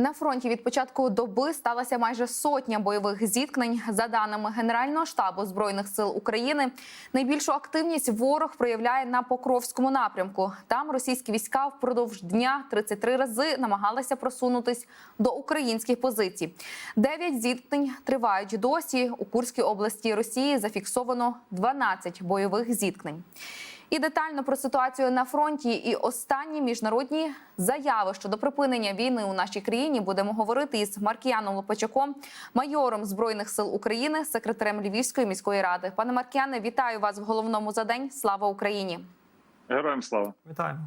На фронті від початку доби сталося майже сотня бойових зіткнень. За даними Генерального штабу збройних сил України, найбільшу активність ворог проявляє на Покровському напрямку. Там російські війська впродовж дня 33 рази намагалися просунутись до українських позицій. Дев'ять зіткнень тривають досі. У Курській області Росії зафіксовано 12 бойових зіткнень. І детально про ситуацію на фронті і останні міжнародні заяви щодо припинення війни у нашій країні будемо говорити із Маркіяном Лопачаком, майором збройних сил України, секретарем Львівської міської ради. Пане Маркіяне, вітаю вас в головному за день. Слава Україні! Героям слава. Вітаємо.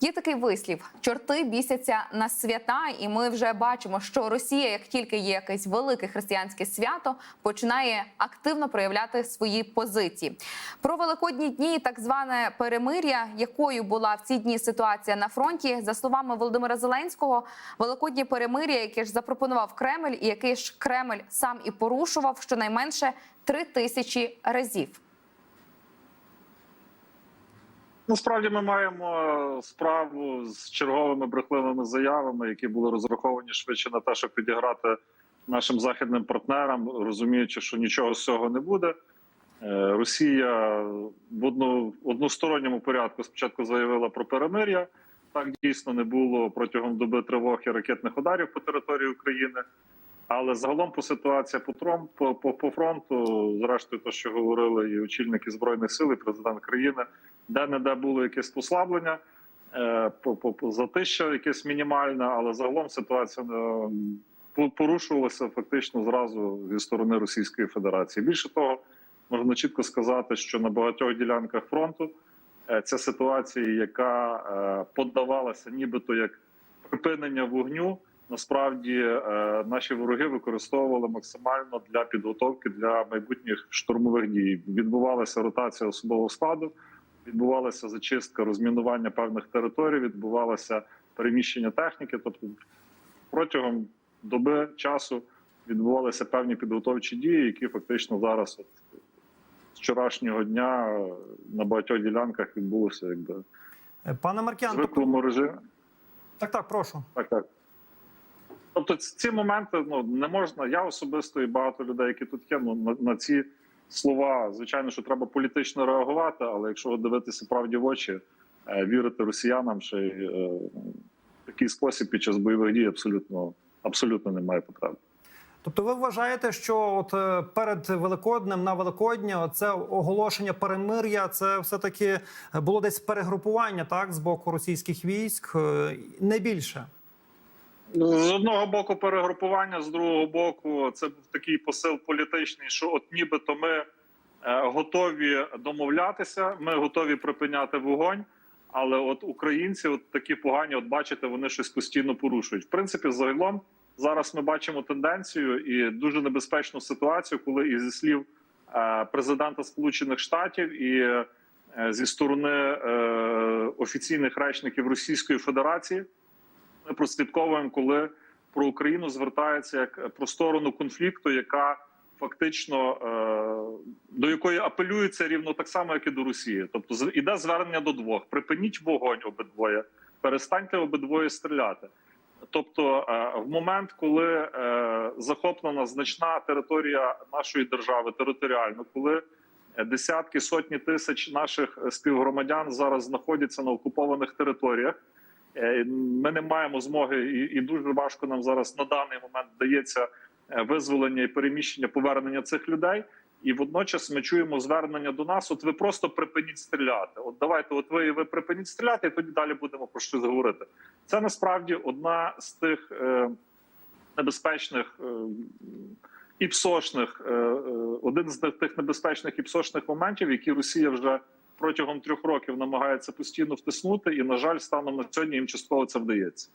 Є такий вислів: чорти бісяться на свята, і ми вже бачимо, що Росія, як тільки є якесь велике християнське свято, починає активно проявляти свої позиції. Про великодні дні, так зване перемир'я, якою була в ці дні ситуація на фронті, за словами Володимира Зеленського, великодні перемир'я, яке ж запропонував Кремль, і яке ж Кремль сам і порушував щонайменше три тисячі разів. Насправді ми маємо справу з черговими брехливими заявами, які були розраховані швидше на те, щоб підіграти нашим західним партнерам, розуміючи, що нічого з цього не буде. Е, Росія в односторонньому порядку спочатку заявила про перемир'я. Так дійсно не було протягом доби тривог і ракетних ударів по території України. Але загалом по ситуації по тром по, по, по фронту, зрештою, те, що говорили і очільники збройних сил, і президент країни, де не де було якесь послаблення, е, затища якесь мінімальне, але загалом ситуація е, порушувалася фактично зразу зі сторони Російської Федерації. Більше того, можна чітко сказати, що на багатьох ділянках фронту е, ця ситуація, яка подавалася нібито як припинення вогню. Насправді наші вороги використовували максимально для підготовки для майбутніх штурмових дій. Відбувалася ротація особового складу, відбувалася зачистка розмінування певних територій, відбувалося переміщення техніки. Тобто, протягом доби часу відбувалися певні підготовчі дії, які фактично зараз, от, з вчорашнього дня, е, на багатьох ділянках відбулося якби Е, Пане тобто- звиклому режимі. так, так, прошу. Так, так. Тобто ці моменти ну не можна. Я особисто і багато людей, які тут є, ну на, на ці слова, звичайно, що треба політично реагувати, але якщо дивитися правді в очі, е, вірити росіянам, ще й е, в такий спосіб під час бойових дій абсолютно абсолютно немає потреби. Тобто, ви вважаєте, що от е, перед Великоднем на Великодня це оголошення перемир'я, це все таки було десь перегрупування так з боку російських військ, не більше. З одного боку перегрупування, з другого боку, це був такий посил політичний, що от нібито ми е, готові домовлятися, ми готові припиняти вогонь. Але от українці, от такі погані, от бачите, вони щось постійно порушують. В принципі, загалом зараз ми бачимо тенденцію і дуже небезпечну ситуацію, коли і зі слів е, президента Сполучених Штатів і е, зі сторони офіційних речників Російської Федерації ми прослідковуємо, коли про Україну звертається як про сторону конфлікту, яка фактично е, до якої апелюється рівно так само, як і до Росії. Тобто, іде звернення до двох: припиніть вогонь обидвоє, перестаньте обидвоє стріляти. Тобто, е, в момент, коли е, захоплена значна територія нашої держави, територіально, коли десятки сотні тисяч наших співгромадян зараз знаходяться на окупованих територіях. Е, Ми не маємо змоги, і, дуже важко нам зараз на даний момент дається е, визволення і переміщення, повернення цих людей. І водночас ми чуємо звернення до нас: от ви просто припиніть стріляти. От давайте, от ви, ви припиніть стріляти, і тоді далі будемо про щось говорити. Це насправді одна з тих е, небезпечних. Е, і псошних, е, е, один з тих небезпечних і псошних моментів, які Росія вже протягом трьох років намагається постійно втиснути, і на жаль, станом на сьогодні їм частково це вдається.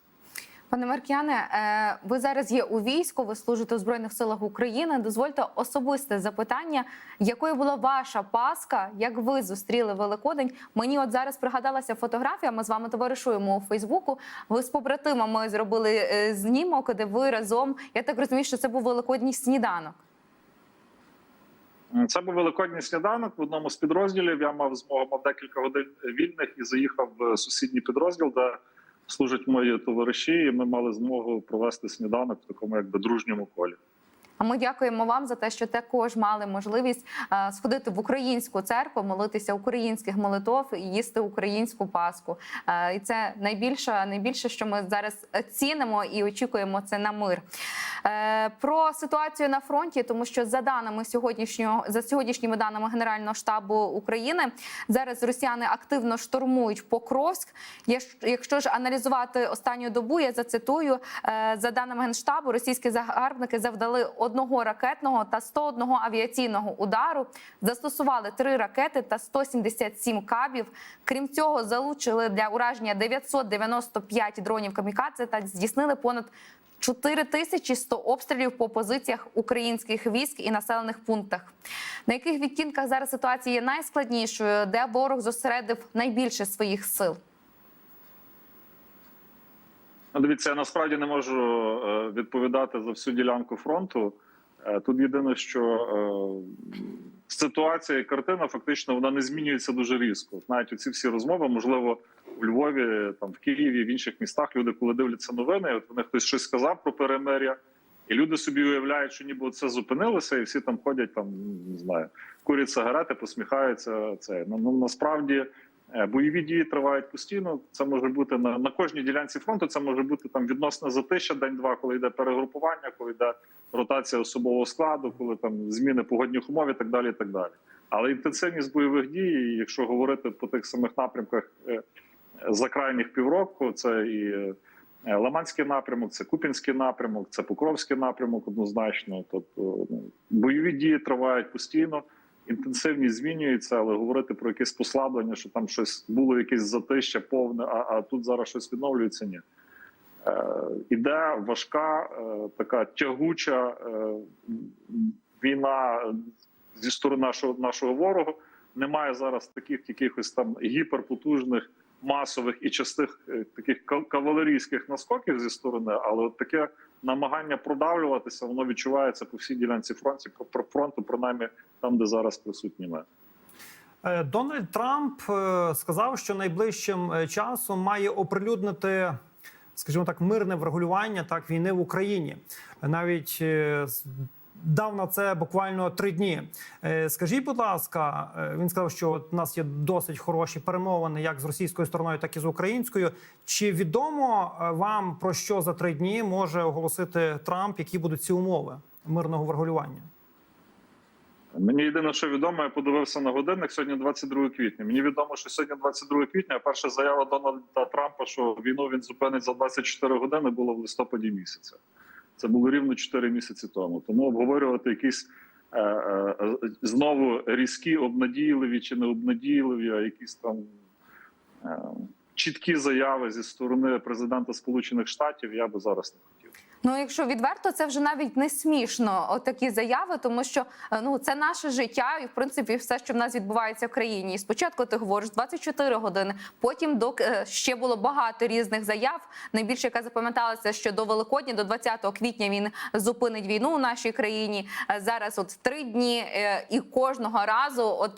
Пане Маркіяне, е, ви зараз є у війську, ви служите у збройних силах України. Дозвольте особисте запитання, якою була ваша паска, як ви зустріли Великодень? Мені от зараз пригадалася фотографія. Ми з вами товаришуємо у Фейсбуку. Ви з побратимами зробили е, знімок, де ви разом. Я так розумію, що це був великодній сніданок. Це був великодній сніданок в одному з підрозділів. Я мав змогу мав декілька годин вільних і заїхав в сусідній підрозділ, де служать мої товариші, і ми мали змогу провести сніданок в такому якби дружньому колі. Ми дякуємо вам за те, що також мали можливість е, сходити в українську церкву, молитися українських молитов і їсти українську паску. Е, І це найбільше, найбільше, що ми зараз цінимо і очікуємо це на мир. Е, Про ситуацію на фронті, тому що за даними сьогоднішнього за сьогоднішніми даними Генерального штабу України, зараз росіяни активно штурмують Покровськ. Якщо ж аналізувати останню добу, я зацитую за даними генштабу, російські загарбники завдали одного ракетного та 101 авіаційного удару, застосували три ракети та 177 кабів. Крім цього, залучили для ураження 995 дронів камікадзе та здійснили понад 4100 обстрілів по позиціях українських військ і населених пунктах. На яких відтінках зараз ситуація є найскладнішою, де ворог зосередив найбільше своїх сил? Ну, Дивіться, я насправді не можу е, відповідати за всю ділянку фронту. Е, Тут єдине, що е, ситуація і картина фактично вона не змінюється дуже різко. Навіть оці всі розмови, можливо, у Львові, там в Києві, в інших містах люди, коли дивляться новини, от вони хтось щось сказав про перемир'я, і люди собі уявляють, що ніби це зупинилося, і всі там ходять, там не знаю, курять сигарети, посміхаються. Це ну, ну насправді. Е, Бойові дії тривають постійно. Це може бути на, на кожній ділянці фронту. Це може бути там відносне затища день-два, коли йде перегрупування, коли йде ротація особового складу, коли там зміни погодних умов і так далі. І так далі. Але інтенсивність бойових дій, якщо говорити по тих самих напрямках е, за крайніх півроку, це і е, Лиманський напрямок, це Купінський напрямок, це Покровський напрямок, однозначно. Тобто ну, бойові дії тривають постійно інтенсивність змінюється, але говорити про якесь послаблення, що там щось було якесь затища повне, а, а тут зараз щось відновлюється. Ні. Е, іде важка, е, така тягуча е, війна зі сторони нашого, нашого ворога. Немає зараз таких якихось там гіперпотужних, масових і частих таких кав- кавалерійських наскоків зі сторони, але от таке намагання продавлюватися, воно відчувається по всій ділянці фронту, про фронту, принаймні там, де зараз присутні ми. Е, Дональд Трамп е, сказав, що найближчим е, часом має оприлюднити, скажімо так, мирне врегулювання так війни в Україні. Навіть дав на це буквально три дні. Е, Скажіть, будь ласка, е, він сказав, що у нас є досить хороші перемовини, як з російською стороною, так і з українською. Чи відомо е, вам про що за три дні може оголосити Трамп, які будуть ці умови мирного врегулювання? Мені єдине, що відомо, я подивився на годинник. Сьогодні 22 квітня. Мені відомо, що сьогодні 22 квітня. Перша заява Дональда Трампа, що війну він зупинить за 24 години, було в листопаді місяця. Це було рівно 4 місяці тому. Тому обговорювати якісь е, е, знову різкі, обнадійливі чи не обнадійливі, а якісь там е, чіткі заяви зі сторони президента Сполучених Штатів я би зараз не. Ну, якщо відверто, це вже навіть не смішно. Отакі заяви, тому що е, ну це наше життя, і в принципі все, що в нас відбувається в країні. І спочатку ти говориш 24 години. Потім до е, ще було багато різних заяв. Найбільше яка запам'яталася, що до Великодня, до 20 квітня він зупинить війну у нашій країні. Е, Зараз от три дні, і кожного разу, от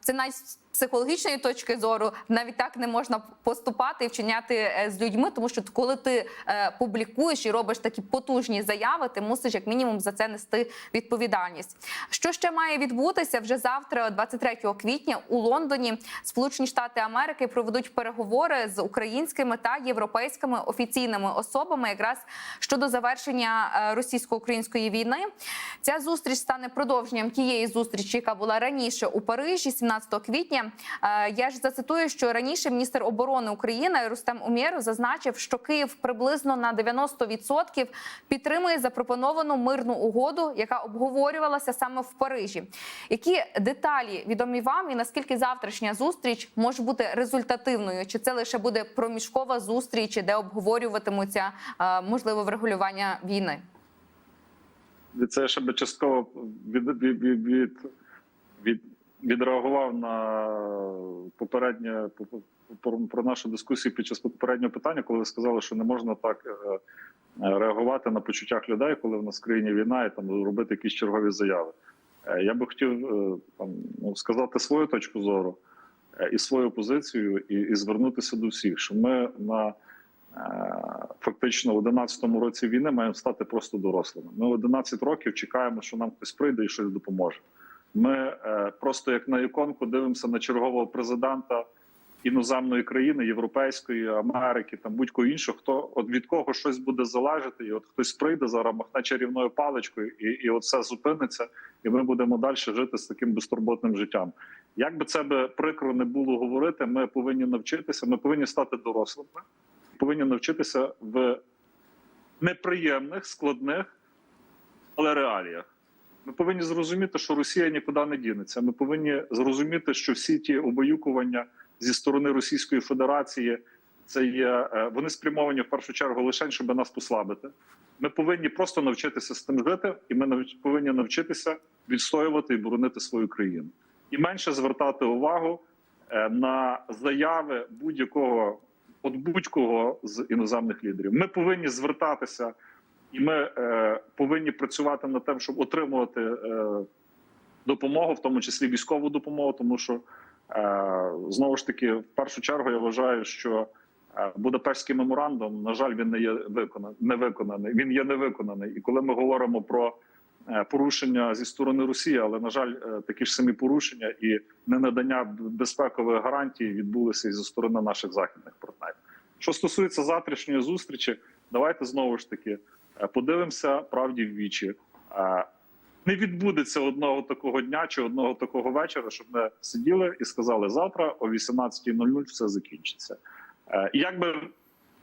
це навіть психологічної точки зору навіть так не можна поступати і вчиняти е, з людьми, тому що коли ти е, публікуєш і робиш такі потужні заяви, ти мусиш як мінімум за це нести відповідальність. Що ще має відбутися вже завтра, 23 квітня, у Лондоні, Сполучені Штати Америки проведуть переговори з українськими та європейськими офіційними особами, якраз щодо завершення е, російсько-української війни. Ця зустріч стане продовженням тієї зустрічі, яка була раніше у Парижі, 17 квітня. Е, Я ж зацитую, що раніше міністр оборони України Рустем Умєров зазначив, що Київ приблизно на 90% підтримує запропоновану мирну угоду, яка обговорювалася саме в Парижі. Які деталі відомі вам, і наскільки завтрашня зустріч може бути результативною? Чи це лише буде проміжкова зустріч, де обговорюватимуться е, можливе врегулювання війни? Це ще би частково від, від, від, від, відреагував на попереднє про, нашу дискусію під час попереднього питання, коли ви сказали, що не можна так е, е, реагувати на почуттях людей, коли в нас країні війна, і там робити якісь чергові заяви. Е, Я би хотів там ну, сказати свою точку зору. і свою позицію, і, і звернутися до всіх, що ми на фактично в 11 році війни маємо стати просто дорослими. Ми 11 років чекаємо, що нам хтось прийде і щось допоможе. Ми е, просто як на іконку дивимося на чергового президента іноземної країни, Європейської, Америки, там будь-кого іншого, хто от від кого щось буде залежати, і от хтось прийде зараз, махне чарівною паличкою, і, і от все зупиниться, і ми будемо далі жити з таким безтурботним життям. Як би це би прикро не було говорити, ми повинні навчитися, ми повинні стати дорослими, повинні навчитися в неприємних, складних, але реаліях. Ми повинні зрозуміти, що Росія нікуди не дінеться. Ми повинні зрозуміти, що всі ті обоюкування зі сторони Російської Федерації це є е, вони спрямовані в першу чергу лише, щоб нас послабити. Ми повинні просто навчитися з тим жити, і ми повинні навчитися відстоювати і боронити свою країну, і менше звертати увагу е, на заяви будь-якого от будь-кого з іноземних лідерів. Ми повинні звертатися, і ми е, повинні працювати над тим, щоб отримувати е, допомогу, в тому числі військову допомогу, тому що е, знову ж таки, в першу чергу, я вважаю, що е, Будапештський меморандум, на жаль, він не є виконаний, не виконаний. Він є не виконаний. І коли ми говоримо про е, порушення зі сторони Росії, але на жаль, е, такі ж самі порушення і ненадання безпекових гарантій відбулися і зі сторони наших західних партнерів. Що стосується завтрашньої зустрічі, давайте знову ж таки подивимося правді в вічі. Е, Не відбудеться одного такого дня чи одного такого вечора, щоб ми сиділи і сказали завтра о 18.00 все закінчиться. Е, як би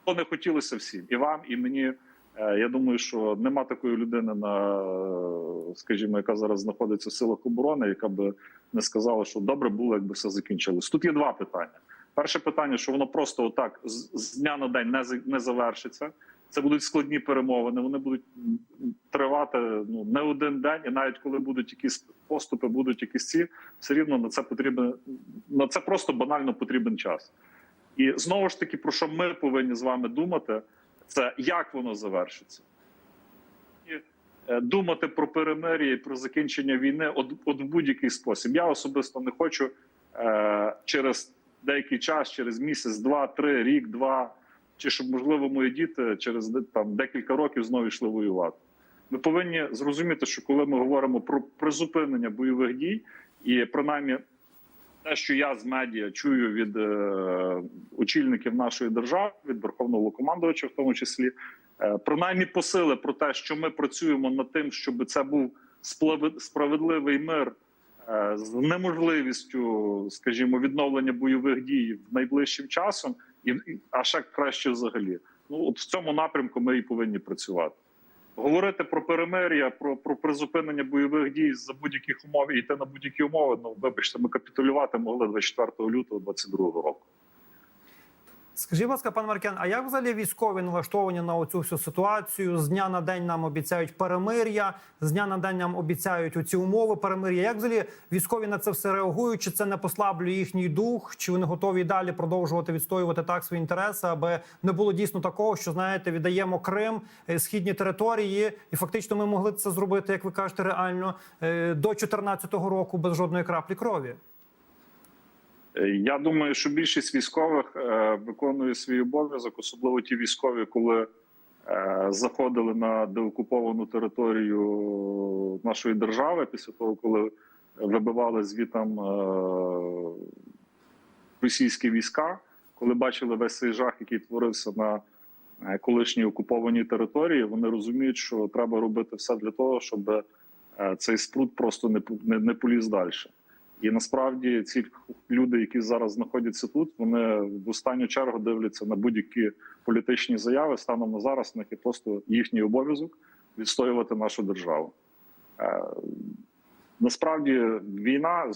то не хотілося всім, і вам, і мені. Е, Я думаю, що нема такої людини, на е, скажімо, яка зараз знаходиться в силах оборони, яка би не сказала, що добре було, якби все закінчилось. Тут є два питання. Перше питання, що воно просто отак з, дня на день не не завершиться. Це будуть складні перемовини. Вони будуть тривати ну не один день, і навіть коли будуть якісь поступи, будуть якісь ці, все рівно на це потрібен на це просто банально потрібен час. І знову ж таки, про що ми повинні з вами думати, це як воно завершиться. Е, Думати про перемир'я і про закінчення війни от, от в будь-який спосіб. Я особисто не хочу е, через деякий час, через місяць, два, три, рік, два, чи щоб можливо мої діти через там декілька років знову йшли воювати. Ми повинні зрозуміти, що коли ми говоримо про призупинення бойових дій, і принаймні те, що я з медіа чую від е, очільників нашої держави, від верховного головнокомандувача, в тому числі, е, принаймні посили про те, що ми працюємо над тим, щоб це був справедливий мир е, з неможливістю, скажімо, відновлення бойових дій в найближчим часом, і і- а ще краще взагалі. Ну от в цьому напрямку ми і повинні працювати. Говорити про перемир'я, про, про призупинення бойових дій за будь-яких умов і йти на будь-які умови. Ну вибачте, ми капітулювати могли 24 лютого 2022 року. Скажіть, будь ласка, пан Маркян, а як взагалі військові налаштовані на оцю всю ситуацію? З дня на день нам обіцяють перемир'я, з дня на день нам обіцяють оці умови перемир'я. Як взагалі військові на це все реагують? Чи це не послаблює їхній дух? Чи вони готові далі продовжувати відстоювати так свої інтереси, аби не було дійсно такого, що знаєте, віддаємо Крим, е, східні території, і фактично ми могли це зробити, як ви кажете, реально е, до 2014 року без жодної краплі крові? Е, Я думаю, що більшість військових е, виконує свій обов'язок, особливо ті військові, коли е, заходили на деокуповану територію нашої держави після того, коли вибивали звітам російські війська, коли бачили весь цей жах, який творився на колишній окупованій території, вони розуміють, що треба робити все для того, щоб цей спрут просто не, не, не поліз далі. І насправді ці люди, які зараз знаходяться тут, вони в останню чергу дивляться на будь-які політичні заяви. Станом на зараз них є просто їхній обов'язок відстоювати нашу державу. Е, насправді війна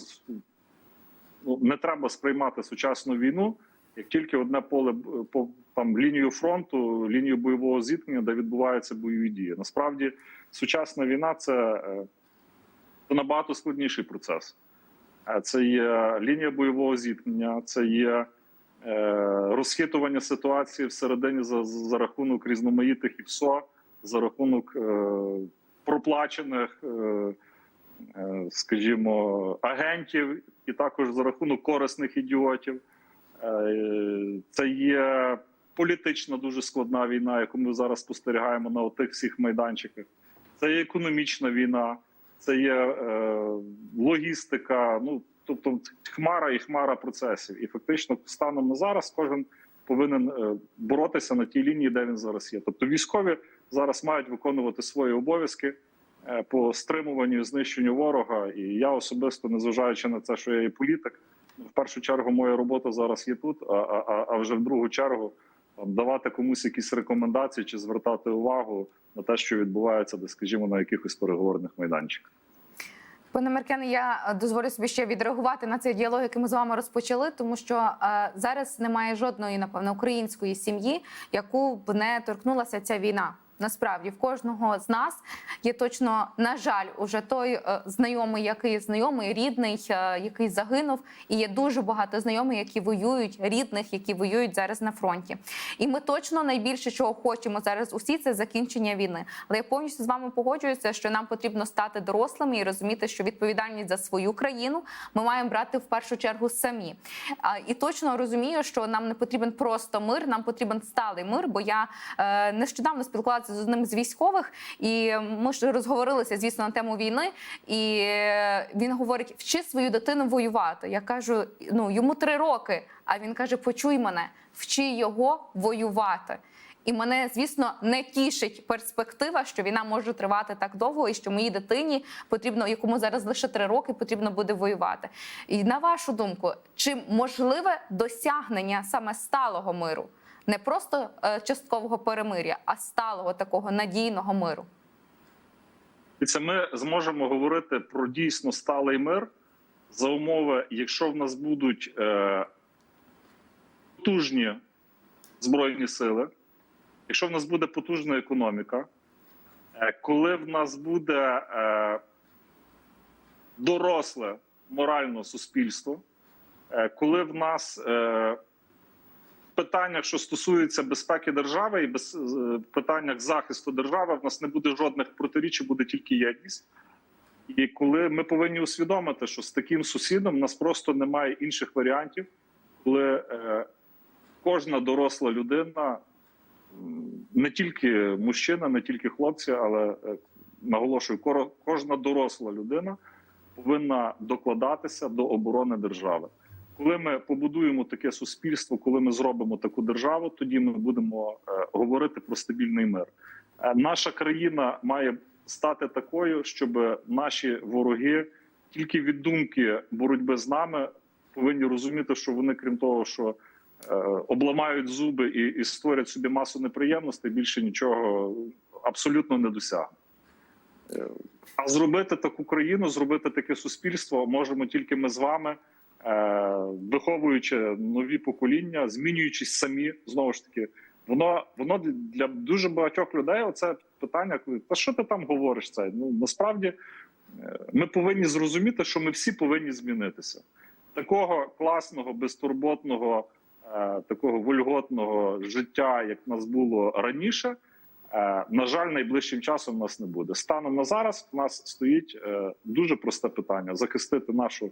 ну, не треба сприймати сучасну війну як тільки одне поле по там лінію фронту, лінію бойового зіткнення, де відбуваються бойові дії. Насправді, сучасна війна це, е, це набагато складніший процес. Це є лінія бойового зіткнення, це є е, розхитування ситуації всередині за, за рахунок різноманітних ІПСО, за рахунок е, проплачених е, скажімо, агентів, і також за рахунок корисних ідіотів. Це є політична дуже складна війна, яку ми зараз спостерігаємо на тих всіх майданчиках. Це є економічна війна, це є е, логістика. Ну тобто, хмара і хмара процесів. І фактично, станом на зараз кожен повинен е, боротися на тій лінії, де він зараз є. Тобто, військові зараз мають виконувати свої обов'язки е, по стримуванню знищенню ворога. І я особисто, незважаючи на це, що я є політик, в першу чергу моя робота зараз є тут. А, а, а- вже в другу чергу давати комусь якісь рекомендації чи звертати увагу на те, що відбувається, де, скажімо, на якихось переговорних майданчиках. Пане Меркене, я е, дозволю собі ще відреагувати на цей діалог, який ми з вами розпочали, тому що е, зараз немає жодної, напевно, української сім'ї, яку б не торкнулася ця війна. Насправді в кожного з нас є точно, на жаль, уже той е, знайомий, який знайомий, рідний, е, який загинув, і є дуже багато знайомих, які воюють, рідних, які воюють зараз на фронті. І ми точно найбільше, чого хочемо зараз усі, це закінчення війни. Але я повністю з вами погоджуюся, що нам потрібно стати дорослими і розуміти, що відповідальність за свою країну ми маємо брати в першу чергу самі. І точно розумію, що нам не потрібен просто мир, нам потрібен сталий мир. Бо я е, нещодавно спілкувалася з одним з військових, і ми ж розговорилися, звісно, на тему війни. І він говорить: вчи свою дитину воювати. Я кажу: ну йому три роки. А він каже: Почуй мене, вчи його воювати. І мене, звісно, не тішить перспектива, що війна може тривати так довго, і що моїй дитині потрібно, якому зараз лише три роки, потрібно буде воювати. І на вашу думку, чи можливе досягнення саме сталого миру, не просто е, часткового перемиря, а сталого такого надійного миру? І це ми зможемо говорити про дійсно сталий мир за умови, якщо в нас будуть е, потужні збройні сили, якщо в нас буде потужна економіка, е, коли в нас буде доросле морально суспільство, коли в нас питаннях, що стосуються безпеки держави і без, е, питаннях захисту держави, в нас не буде жодних протиріч, буде тільки єдність. І коли ми повинні усвідомити, що з таким сусідом в нас просто немає інших варіантів, коли е, кожна доросла людина, не тільки мужчина, не тільки хлопці, але е, наголошую, кожна доросла людина повинна докладатися до оборони держави. Коли ми побудуємо таке суспільство, коли ми зробимо таку державу, тоді ми будемо е, говорити про стабільний мир. Е, наша країна має стати такою, щоб наші вороги тільки від думки боротьби з нами повинні розуміти, що вони, крім того, що е, обламають зуби і, і створять собі масу неприємностей, більше нічого абсолютно не досягнуть. А зробити таку країну, зробити таке суспільство можемо тільки ми з вами, виховуючи нові покоління, змінюючись самі знову ж таки. Воно воно для дуже багатьох людей. Оце питання, коли та що ти там говориш? Це ну насправді е, ми повинні зрозуміти, що ми всі повинні змінитися. Такого класного, безтурботного, е, такого вольготного життя, як в нас було раніше. Е, На жаль, найближчим часом в нас не буде. Станом на зараз в нас стоїть е, дуже просте питання: захистити нашу е,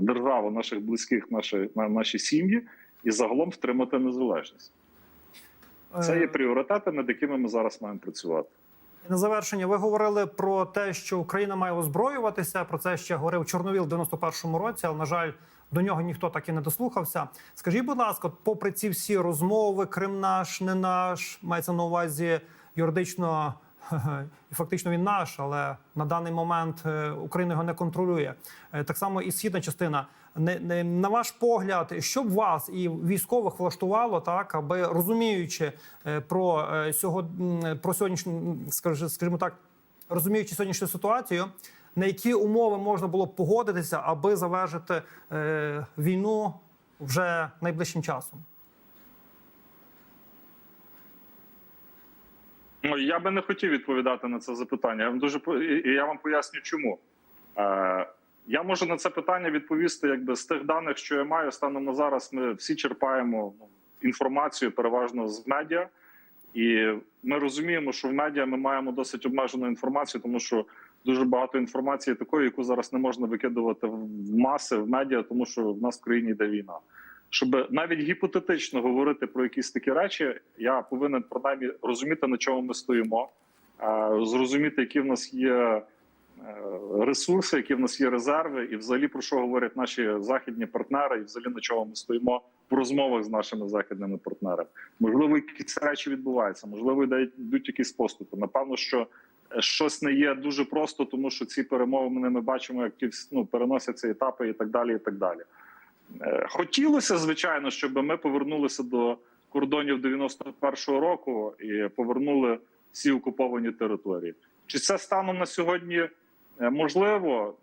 державу, наших близьких, наші, на- наші сім'ї і загалом втримати незалежність. Це є Е, пріоритети, над якими ми зараз маємо працювати. І на завершення, ви говорили про те, що Україна має озброюватися. Про це ще говорив Чорновіл в 91-му році, але на жаль, до нього ніхто так і не дослухався. Скажіть, будь ласка, попри ці всі розмови, Крим наш, не наш, мається на увазі юридично. І фактично він наш, але на даний момент е, Україна його не контролює. Е, Так само і східна частина. Не, не на ваш погляд, що б вас і військових влаштувало так, аби розуміючи е, про сього м, про сьогоднішню, скажімо так, розуміючи сьогоднішню ситуацію, на які умови можна було б погодитися, аби завершити е, війну вже найближчим часом? Я би не хотів відповідати на це запитання. Я вам дуже і я вам поясню, чому. Е, я можу на це питання відповісти, якби з тих даних, що я маю станом на зараз. Ми всі черпаємо ну, інформацію переважно з медіа, і ми розуміємо, що в медіа ми маємо досить обмежену інформацію, тому що дуже багато інформації такої, яку зараз не можна викидувати в маси в медіа, тому що в нас в країні йде війна. Щоб навіть гіпотетично говорити про якісь такі речі, я повинен принаймні розуміти, на чому ми стоїмо, зрозуміти, які в нас є е, ресурси, які в нас є резерви, і взагалі про що говорять наші західні партнери, і взагалі на чому ми стоїмо в розмовах з нашими західними партнерами. Можливо, якісь речі відбуваються, можливо, йдуть якісь поступи. Напевно, що е, щось не є дуже просто, тому що ці перемовини ми бачимо, як ті ну, переносяться етапи і так далі. І так далі. Е, Хотілося, звичайно, щоб ми повернулися до кордонів 91-го року і повернули всі окуповані території. Чи це станом на сьогодні е, можливо?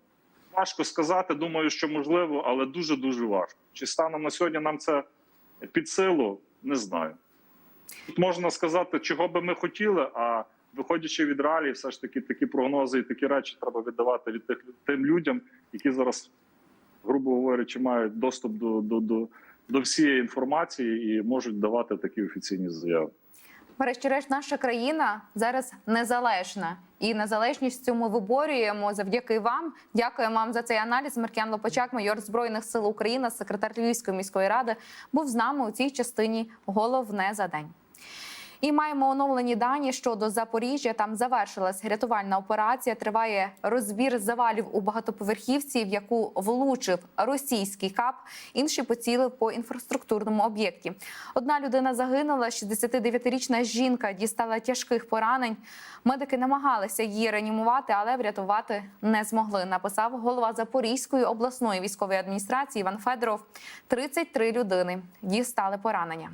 Важко сказати. Думаю, що можливо, але дуже дуже важко. Чи станом на сьогодні нам це під силу? Не знаю. Тут можна сказати, чого би ми хотіли, а виходячи від реалій, все ж таки такі прогнози і такі речі треба віддавати від тих тим людям, які зараз, грубо говорячи, мають доступ до, до, до, до всієї інформації і можуть давати такі офіційні заяви. Врешті-решт, наша країна зараз незалежна, і незалежність ми виборюємо завдяки вам. Дякуємо вам за цей аналіз. Маркіян Лопачак, майор збройних сил України, секретар Львівської міської ради, був з нами у цій частині. Головне за день. І маємо оновлені дані щодо Запоріжжя. Там завершилась рятувальна операція. Триває розбір завалів у багатоповерхівці, в яку влучив російський кап. Інший поцілив по інфраструктурному об'єкті. Одна людина загинула. 69-річна жінка дістала тяжких поранень. Медики намагалися її реанімувати, але врятувати не змогли. Написав голова Запорізької обласної військової адміністрації Іван Федоров. 33 людини дістали поранення.